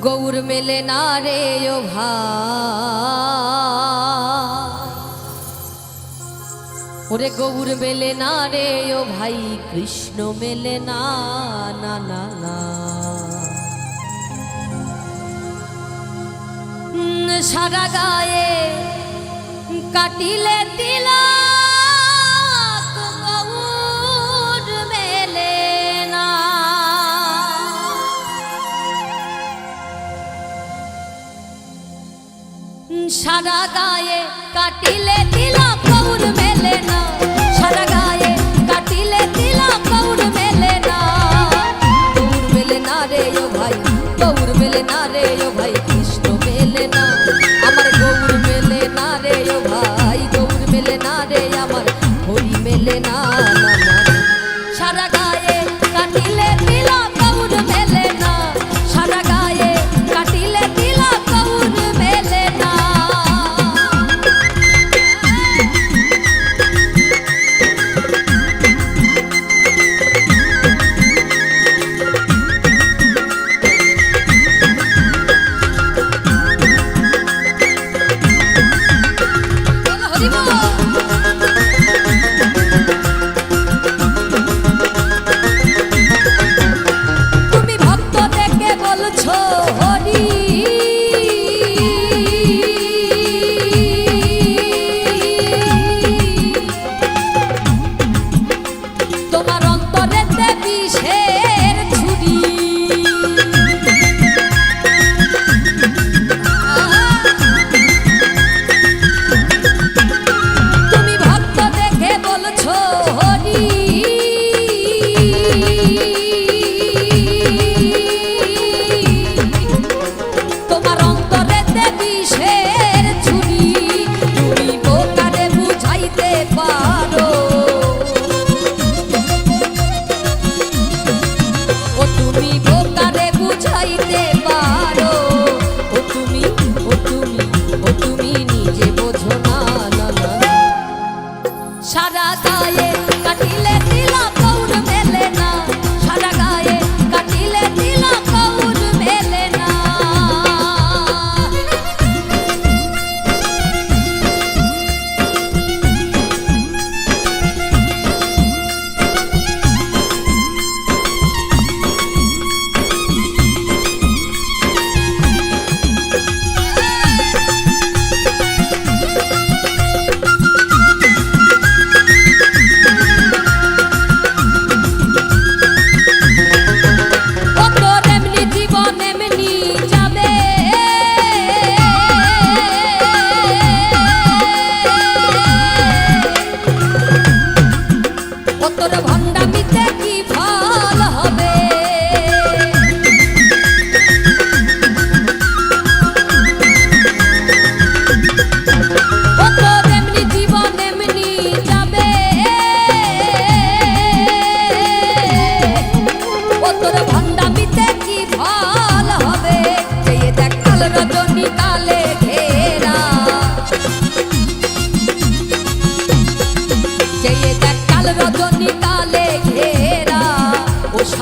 গৌর মেলে না রে, ও ওরে গৌর মেলে না রে, ও ভাই, কৃষ্ণ মেলে না না না না। সারা গায়ে কাটিলে দিলা राधा गाए काटी ले दिला সারা গায়ে কাটিলেন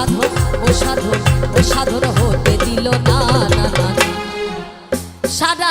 সাধন ও সাধন ও সাধন হতে দিল না না। সারা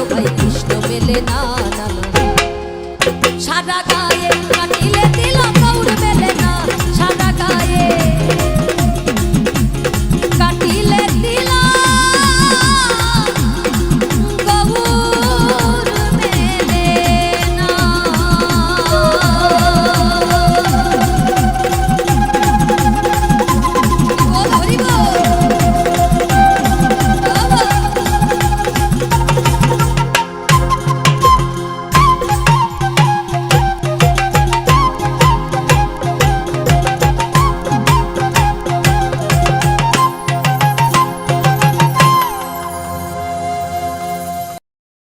ও ভাই কৃষ্ণ মেলে না।